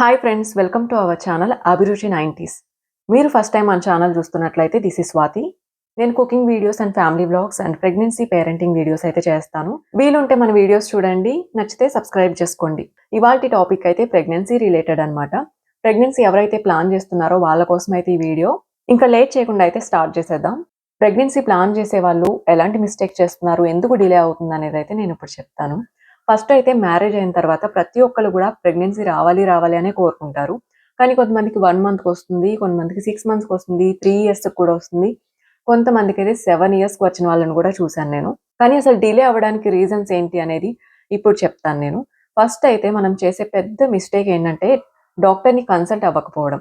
Hi friends welcome to our channel Abhiruchi nineties మీరు first time మన channel చూస్తున్నట్లయితే this is Swathi నేను cooking videos and family blogs and pregnancy parenting videos అయితే చేస్తాను. వీలుంటే మన వీడియోస్ చూడండి నచ్చితే సబ్స్క్రైబ్ చేసుకోండి. ఇవాళ టాపిక్ అయితే ప్రెగ్నెన్సీ రిలేటెడ్ అనమాట ప్రెగ్నెన్సీ ఎవరైతే ప్లాన్ చేస్తున్నారో వాళ్ళ కోసం అయితే ఈ వీడియో ఇంకా లేట్ చేయకుండా అయితే స్టార్ట్ చేసేద్దాం. ప్రెగ్నెన్సీ ప్లాన్ చేసే వాళ్ళు ఎలాంటి మిస్టేక్ చేస్తున్నారు ఎందుకు డిలే అవుతుంది అనేది అయితే నేను ఇప్పుడు చెప్తాను. ఫస్ట్ అయితే మ్యారేజ్ అయిన తర్వాత ప్రతి ఒక్కరు కూడా ప్రెగ్నెన్సీ రావాలి రావాలి అనే కోరుకుంటారు. కానీ కొంతమందికి వన్ మంత్కి వస్తుంది కొంతమందికి సిక్స్ మంత్స్కి వస్తుంది త్రీ ఇయర్స్కి కూడా వస్తుంది. కొంతమందికి అయితే సెవెన్ ఇయర్స్కి వచ్చిన వాళ్ళని కూడా చూశాను నేను. కానీ అసలు డిలే అవ్వడానికి రీజన్స్ ఏంటి అనేది ఇప్పుడు చెప్తాను నేను. ఫస్ట్ అయితే మనం చేసే పెద్ద మిస్టేక్ ఏంటంటే డాక్టర్ని కన్సల్ట్ అవ్వకపోవడం.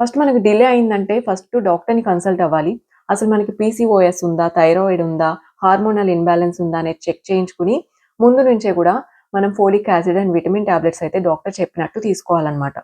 ఫస్ట్ మనకి డిలే అయిందంటే ఫస్ట్ డాక్టర్ని కన్సల్ట్ అవ్వాలి. అసలు మనకి పీసీఓఎస్ ఉందా థైరాయిడ్ ఉందా హార్మోనల్ ఇన్బ్యాలెన్స్ ఉందా అనేది చెక్ చేయించుకుని ముందు నుంచే కూడా మనం folic acid and vitamin tablets అయితే డాక్టర్ చెప్పినట్టు తీసుకోవాలన్నమాట.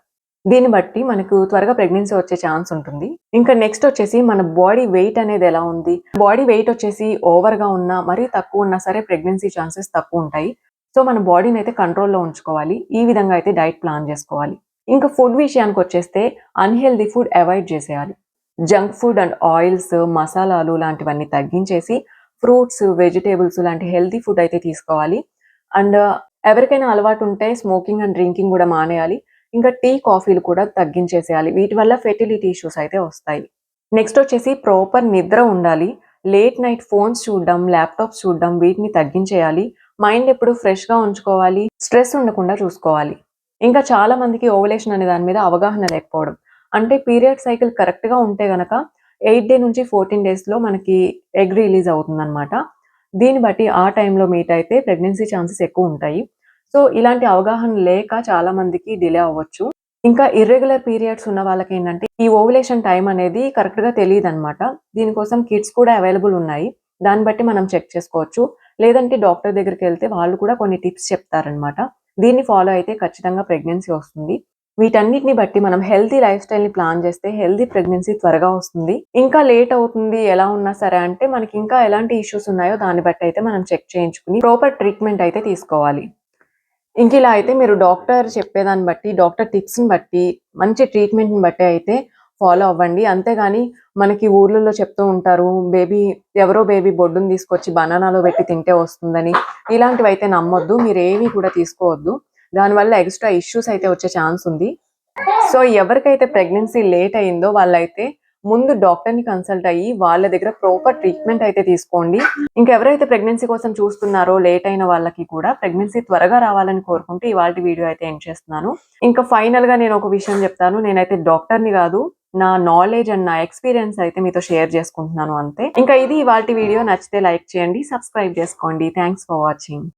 దీన్ని బట్టి మనకు త్వరగా ప్రెగ్నెన్సీ వచ్చే ఛాన్స్ ఉంటుంది. ఇంకా నెక్స్ట్ వచ్చేసి మన బాడీ వెయిట్ అనేది ఎలా ఉంది? బాడీ వెయిట్ వచ్చేసి ఓవర్గా ఉన్నా మరీ తక్కువ ఉన్నా సరే ప్రెగ్నెన్సీ ఛాన్సెస్ తక్కువ ఉంటాయి. సో మన బాడీని అయితే కంట్రోల్లో ఉంచుకోవాలి. ఈ విధంగా అయితే డైట్ ప్లాన్ చేసుకోవాలి. ఇంకా ఫుడ్ విషయానికి వచ్చేస్తే అన్హెల్దీ ఫుడ్ అవాయిడ్ చేసేయాలి. జంక్ ఫుడ్ అండ్ ఆయిల్స్ మసాలాలు లాంటివన్నీ తగ్గించేసి ఫ్రూట్స్ వెజిటేబుల్స్ లాంటి హెల్తీ ఫుడ్ అయితే తీసుకోవాలి. అండ్ ఎవరికైనా అలవాటు ఉంటే స్మోకింగ్ అండ్ డ్రింకింగ్ కూడా మానేయాలి. ఇంకా టీ కాఫీలు కూడా తగ్గించేసేయాలి. వీటి వల్ల ఫెర్టిలిటీ ఇష్యూస్ అయితే వస్తాయి. నెక్స్ట్ వచ్చేసి ప్రాపర్ నిద్ర ఉండాలి. లేట్ నైట్ ఫోన్స్ చూడడం ల్యాప్టాప్స్ చూడడం వీటిని తగ్గించేయాలి. మైండ్ ఎప్పుడు ఫ్రెష్గా ఉంచుకోవాలి. స్ట్రెస్ ఉండకుండా చూసుకోవాలి. ఇంకా చాలా మందికి ఓవలేషన్ అనే దాని మీద అవగాహన లేకపోవడం. అంటే పీరియడ్ సైకిల్ కరెక్ట్గా ఉంటే గనక ఎయిట్ డే నుంచి ఫోర్టీన్ డేస్లో మనకి ఎగ్ రిలీజ్ అవుతుందన్నమాట. దీన్ని బట్టి ఆ టైంలో మీట్ అయితే ప్రెగ్నెన్సీ ఛాన్సెస్ ఎక్కువ ఉంటాయి. సో ఇలాంటి అవగాహన లేక చాలా మందికి డిలే అవ్వచ్చు. ఇంకా ఇర్రెగ్యులర్ పీరియడ్స్ ఉన్న వాళ్ళకి ఏంటంటే ఈ ఓవులేషన్ టైం అనేది కరెక్ట్గా తెలియదు అనమాట దీనికోసం కిట్స్ కూడా అవైలబుల్ ఉన్నాయి. దాన్ని బట్టి మనం చెక్ చేసుకోవచ్చు. లేదంటే డాక్టర్ దగ్గరికి వెళ్తే వాళ్ళు కూడా కొన్ని టిప్స్ చెప్తారనమాట దీన్ని ఫాలో అయితే ఖచ్చితంగా ప్రెగ్నెన్సీ వస్తుంది. వీటన్నిటిని బట్టి మనం హెల్తీ లైఫ్ స్టైల్ని ప్లాన్ చేస్తే హెల్తీ ప్రెగ్నెన్సీ త్వరగా వస్తుంది. ఇంకా లేట్ అవుతుంది ఎలా ఉన్నా సరే అంటే మనకి ఇంకా ఎలాంటి ఇష్యూస్ ఉన్నాయో దాన్ని బట్టి అయితే మనం చెక్ చేయించుకుని ప్రాపర్ ట్రీట్మెంట్ అయితే తీసుకోవాలి. ఇంక ఇలా అయితే మీరు డాక్టర్ చెప్పేదాన్ని బట్టి డాక్టర్ టిప్స్ని బట్టి మంచి ట్రీట్మెంట్ని బట్టి అయితే ఫాలో అవ్వండి. అంతేగాని మనకి ఊర్లలో చెప్తూ ఉంటారు బేబీ ఎవరో బేబీ బొడ్డుని తీసుకొచ్చి బనానాలో పెట్టి తింటే వస్తుందని. ఇలాంటివి అయితే నమ్మొద్దు మీరు ఏవి కూడా తీసుకోవద్దు. దానివల్ల ఎక్స్ట్రా ఇష్యూస్ అయితే వచ్చే ఛాన్స్ ఉంది. సో ఎవరికైతే ప్రెగ్నెన్సీ లేట్ అయిందో వాళ్ళైతే ముందు డాక్టర్ని కన్సల్ట్ అయ్యి వాళ్ళ దగ్గర ప్రాపర్ ట్రీట్మెంట్ అయితే తీసుకోండి. ఇంకెవరైతే ప్రెగ్నెన్సీ కోసం చూస్తున్నారో లేట్ అయిన వాళ్ళకి కూడా ప్రెగ్నెన్సీ త్వరగా రావాలని కోరుకుంటూ ఇవాళ వీడియో అయితే ఎండ్ చేస్తున్నాను. ఇంకా ఫైనల్గా నేను ఒక విషయం చెప్తాను. నేనైతే డాక్టర్ని కాదు నా నాలెడ్జ్ అండ్ నా ఎక్స్పీరియన్స్ అయితే మీతో షేర్ చేసుకుంటున్నాను అంతే. ఇంకా ఇది ఇవాళ వీడియో. నచ్చితే లైక్ చేయండి సబ్స్క్రైబ్ చేసుకోండి. Thanks for watching.